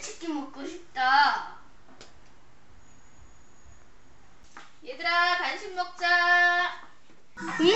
치킨 먹고 싶다. 얘들아, 간식 먹자. 음,